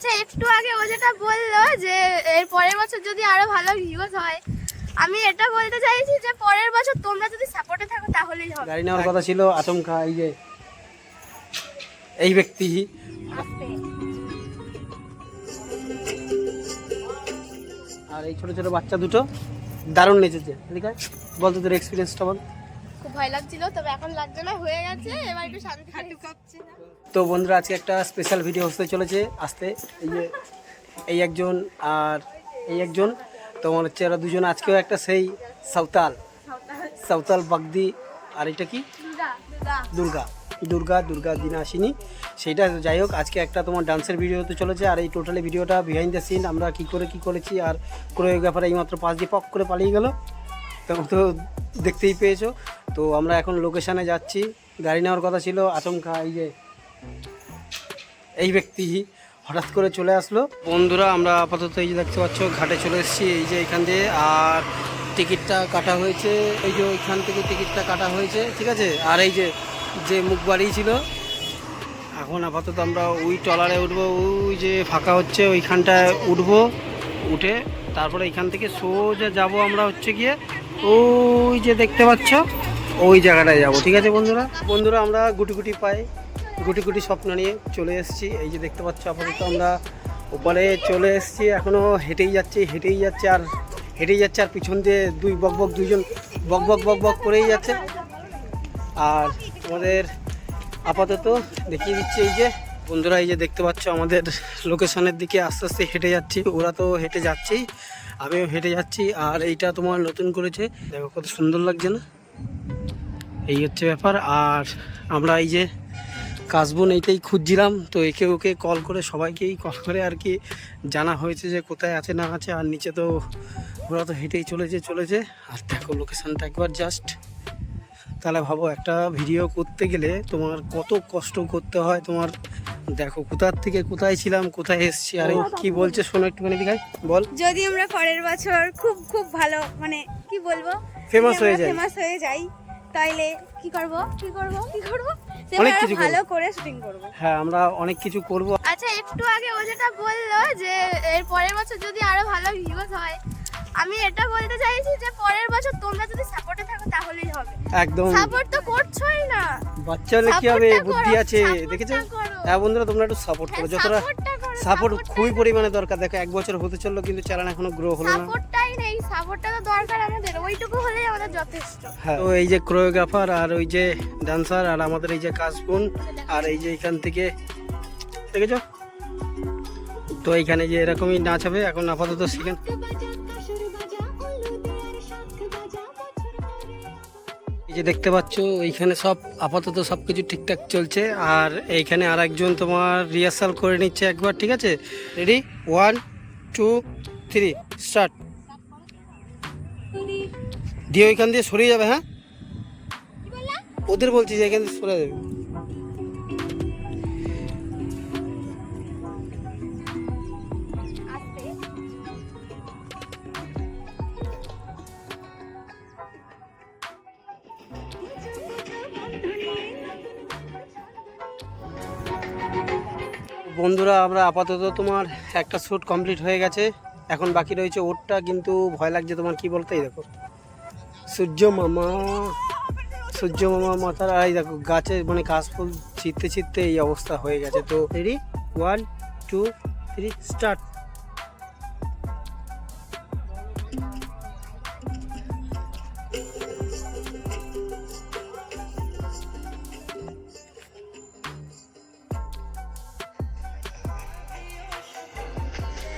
আচ্ছা একটু আগে ও যেটা বলল যে এর পরের বছর যদি আরও ভালো ভিউজ হয়, আমি এটা বলতে চাইছি যে পরের বছর তোমরা যদি সাপোর্টে থাকো, তাহলেই হবে। গাড়ি নেওয়ার কথা ছিল, আচমকা, এই যে, এই ব্যক্তি। আর এই ছোট ছোট বাচ্চা দুটো দারুণ নেচেছে। বল তো তোর এক্সপিরিয়েন্সটা বল। খুব ভয় লাগছিল তবে এখন লাগছে না হয়ে গেছে এবার একটু শান্তি হাঁটু কাঁপছে না? তো বন্ধুরা আজকে একটা স্পেশাল ভিডিও হতে চলেছে আসতে। এই যে এই একজন আর এই একজন তো মনে হচ্ছে এরা দুজন আজকেও একটা সেই সাঁওতাল। সাঁওতাল বাগদি আর এটা কি? দুর্গা। দুর্গা। দুর্গা। দুর্গা দুর্গা দিন আসেনি সেইটা যাই হোক আজকে একটা তোমার ডান্সের ভিডিও হতে চলেছে আর এই টোটালি ভিডিওটা বিহাইন্ড দ্য সিন আমরা কি করে কি করেছি আর কোরিওগ্রাফার এইমাত্র পাশ দিয়ে পক করে পালিয়ে গেল। তখন তো দেখতেই পেয়েছ। তো আমরা এখন লোকেশানে যাচ্ছি। গাড়ি নেওয়ার কথা ছিল, আচমকা এই যে এই ব্যক্তি হঠাৎ করে চলে আসলো। বন্ধুরা, আমরা আপাতত এই যে দেখতে পাচ্ছ, ঘাটে চলে এসেছি এই যে এখান দিয়ে। আর টিকিটটা কাটা হয়েছে, এই যে ওইখান থেকে টিকিটটা কাটা হয়েছে, ঠিক আছে? আর এই যে যে মুখ বাড়িয়েছিল এখন আপাতত আমরা ওই ট্রলারে উঠবো, ওই যে ফাঁকা হচ্ছে, ওইখানটায় উঠবো, উঠে তারপরে এইখান থেকে সোজা যাব আমরা হচ্ছে গিয়ে ওই যে দেখতে পাচ্ছ, ওই জায়গাটায় যাব, ঠিক আছে বন্ধুরা? বন্ধুরা, আমরা গুটি গুটি পাই গুটি গুটি স্বপ্ন নিয়ে চলে এসেছি। এই যে দেখতে পাচ্ছ, আপাতত আমরা ওপারে চলে এসেছি এখনও হেঁটেই যাচ্ছি, হেঁটেই যাচ্ছে, আর হেঁটেই যাচ্ছে, আর পিছন দিয়ে দুই বক বক, দুইজন বক বক বক বক করেই যাচ্ছে। আর আমাদের আপাতত দেখিয়ে দিচ্ছি এই যে, বন্ধুরা, এই যে দেখতে পাচ্ছ, আমাদের লোকেশনের দিকে আস্তে আস্তে হেঁটে যাচ্ছি। ওরা তো হেঁটে যাচ্ছেই। আমিও হেঁটে যাচ্ছি, আর এইটা তোমার নতুন করেছে। দেখো কত সুন্দর লাগছে না? এই হচ্ছে ব্যাপার, আর আমরা এই যে কাশবন এইটাই খুঁজছিলাম, তো একে ওকে কল করে সবাইকেই কল করে আর কি জানা হয়েছে যে কোথায় আছে না আছে, আর নিচে তো ওরা তো হেঁটেই চলেছে চলেছে। আর দেখো লোকেশানটা একবার জাস্ট তাহলে ভাবো একটা ভিডিও করতে গেলে তোমার কত কষ্ট করতে হয় তোমার দেখো কোথার থেকে কোথায় ছিলাম কোথায় এসেছি আর কি বলছে শোনো একটুখানি দিঘায় বল। যদি আমরা পরের বছর খুব খুব ভালো মানে কি বলব? Famous হয়ে যাই। ফেমাস হয়ে যাই তাইলে কি করব? কি করব? কি করব? অনেক কিছু। ভালো করে শুটিং করব। হ্যাঁ আমরা অনেক কিছু করব। আচ্ছা একটু আগে ও যেটা বলল যে এর পরের বছর যদি আরও ভালো ভিউজ হয় আমি এটা বলতে চাইছি যে পরের বছর তোমরা যদি তাহলেই হবে। একদম। সাপোর্ট তো করছোই না। বাচ্চাদের কি হবে? বুদ্ধি আছে দেখেছ? হ্যাঁ বন্ধুরা তোমরা একটু সাপোর্ট করো। হ্যাঁ, যতটা করো, সাপোর্ট খুবই পরিমাণে দরকার। দেখো এক বছর হতে চলল কিন্তু চ্যানেল এখনও গ্রো হলো না। সাপোর্টটাই নেই সাপোর্টটা তো দরকার আমাদের। ওইটুকু হলেই আমাদের যথেষ্ট। হ্যাঁ তো এই যে কোরিওগ্রাফার আর ওই যে ডান্সার আর আমাদের এই যে কাশবন আর এই যে এখান থেকে দেখেছ? তো এইখানে যে এরকমই নাচ হবে এখন আপাতত সেখানে এই যে দেখতে পাচ্ছ, এইখানে সব আপাতত সব কিছু ঠিকঠাক চলছে। আর এইখানে আর একজন তোমার রিহার্সাল করে নিচ্ছে একবার, ঠিক আছে? Ready one two three start দিয়ে ওইখান দিয়ে সরিয়ে যাবে হ্যাঁ? ওদের বলছি যে এখান দিয়ে সরে যাবে। বন্ধুরা, আমরা আপাতত তোমার একটা শ্যুট কমপ্লিট হয়ে গেছে। এখন বাকি রয়েছে ওরটা কিন্তু ভয় লাগছে তোমার কি বলতে, এই দেখো। সূর্য মামা সূর্য মামা মাথার আর এই দেখো, গাছে মানে কাশফুল ছিঁড়তে ছিটতে এই অবস্থা হয়ে গেছে। তো ready one two three start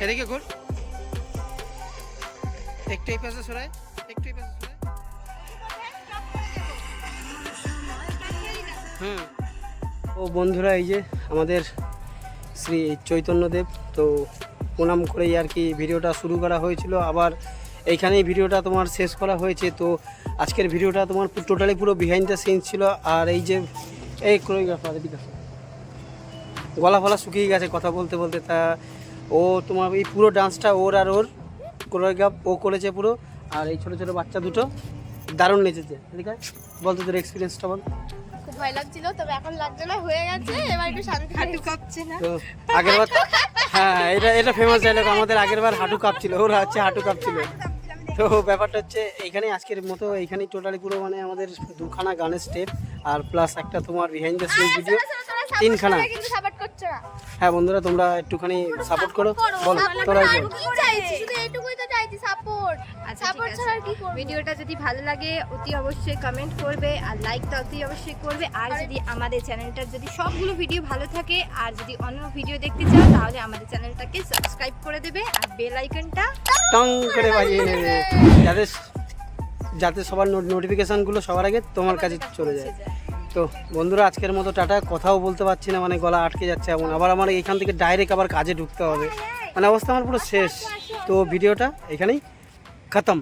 এদিকে ঘুর। একটু পাশে সরাই একটু পাশে ও বন্ধুরা, এই যে আমাদের শ্রী চৈতন্যদেব, তো প্রণাম করেই আর কি ভিডিওটা শুরু করা হয়েছিল। আবার এইখানেই ভিডিওটা তোমার শেষ করা হয়েছে। তো আজকের ভিডিওটা তোমার টোটালি পুরো বিহাইন্ড দ্য সিন ছিল। আর এই যে, এই কোরিওগ্রাফার গলা ফলা শুকিয়ে গেছে কথা বলতে বলতে। তা ও তোমার এই পুরো ডান্সটা ওর আর ওর কোরিওগ্রাফ ও করেছে পুরো। আর এই ছোটো ছোটো বাচ্চা দুটো দারুণ নেচেছে। ঠিক আছে বল তোদের এক্সপিরিয়েন্সটা বল। খুব ভয় লাগছিল তবে এখন লাগছে না হয়ে গেছে এবার একটু শান্তি হাঁটু কাঁপছে না? তো আগের বার হ্যাঁ এটা এটা ফেমাস ডায়লগ আমাদের আগের বার হাঁটু কাঁপছিল ওর হচ্ছে হাঁটু কাঁপছিল। তো ব্যাপারটা হচ্ছে এখানে আজকের মতো এইখানেই টোটালি পুরো মানে আমাদের দুখানা গানের স্টেপ আর প্লাস একটা তোমার বিহাইন্ড দ্য সিন ভিডিও তিনখানা। কিন্তু সাপোর্ট করছ না। হ্যাঁ বন্ধুরা তোমরা একটুখানি সাপোর্ট করো বলো। তোরা আর কি চাইছি শুধু এইটুকুই তো চাইছি সাপোর্ট আচ্ছা, সাপোর্ট ঠিক ছাড়া কি করব? ভিডিওটা যদি ভালো লাগে অতি অবশ্যই কমেন্ট করবে আর লাইকটা অতি অবশ্যই করবে। আর যদি আমাদের চ্যানেলটার যদি সবগুলো ভিডিও ভালো থাকে আর যদি অন্য ভিডিও দেখতে চাও তাহলে আমাদের চ্যানেলটাকে সাবস্ক্রাইব করে দেবে আর বেল আইকনটা টং করে বাজিয়ে নেবে যাতে যাতে সবার নোটিফিকেশানগুলো সবার আগে তোমার কাছে চলে যায়। তো বন্ধুরা আজকের মতো টাটা। কথাও বলতে পারছি না মানে গলা আটকে যাচ্ছে এমন। আবার আমার এখান থেকে ডাইরেক্ট আবার কাজে ঢুকতে হবে। মানে অবস্থা আমার পুরো শেষ। তো ভিডিওটা এখানেই ख़त्म।